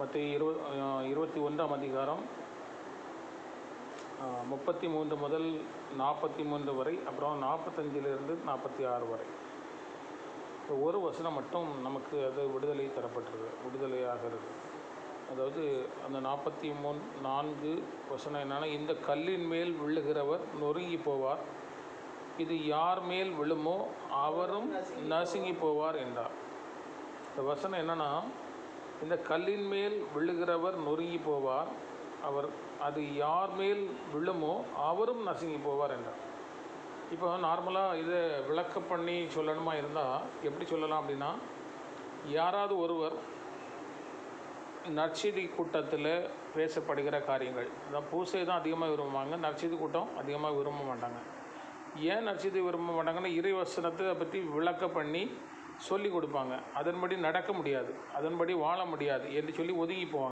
மற்ற இருப இருபத்தி ஒன்றாம் அதிகாரம் முப்பத்தி மூன்று முதல் நாற்பத்தி மூன்று வரை அப்புறம் நாற்பத்தஞ்சிலிருந்து நாற்பத்தி ஆறு வரை. ஒரு வசனம் மட்டும் நமக்கு அது விடுதலை தரப்பட்டிருக்கு விடுதலையாகிறது அதாவது அந்த நாற்பத்தி மூணு நான்கு வசனம் என்னென்னா இந்த கல்லின் மேல் விழுகிறவர் நொறுங்கி போவார். இது யார் மேல் விழுமோ அவரும் நசுங்கி போவார் என்றார். இந்த வசனம் என்னென்னா இந்த கல்லின் மேல் விழுகிறவர் நொறுங்கி போவார். அவர் அது யார் மேல் விழுமோ அவரும் நசுங்கி போவார் என்றார். இப்போ நார்மலாக இதை விளக்க பண்ணி சொல்லணுமா இருந்தால் எப்படி சொல்லலாம் அப்படின்னா யாராவது ஒருவர் நற்செய்தி கூட்டத்தில் பேசப்படுகிற காரியங்கள் அதான் பூசை தான் அதிகமாக விரும்புவாங்க நற்செய்தி கூட்டம் அதிகமாக விரும்ப மாட்டாங்க. ஏன் நற்செய்தி விரும்ப மாட்டாங்கன்னா இறைவசனத்தை பற்றி விளக்க பண்ணி சொல்லி கொடுப்பாங்க. அதன்படி நடக்க முடியாது. அதன்படி வாழ முடியாது என்று சொல்லி ஒதுங்கி போவாங்க.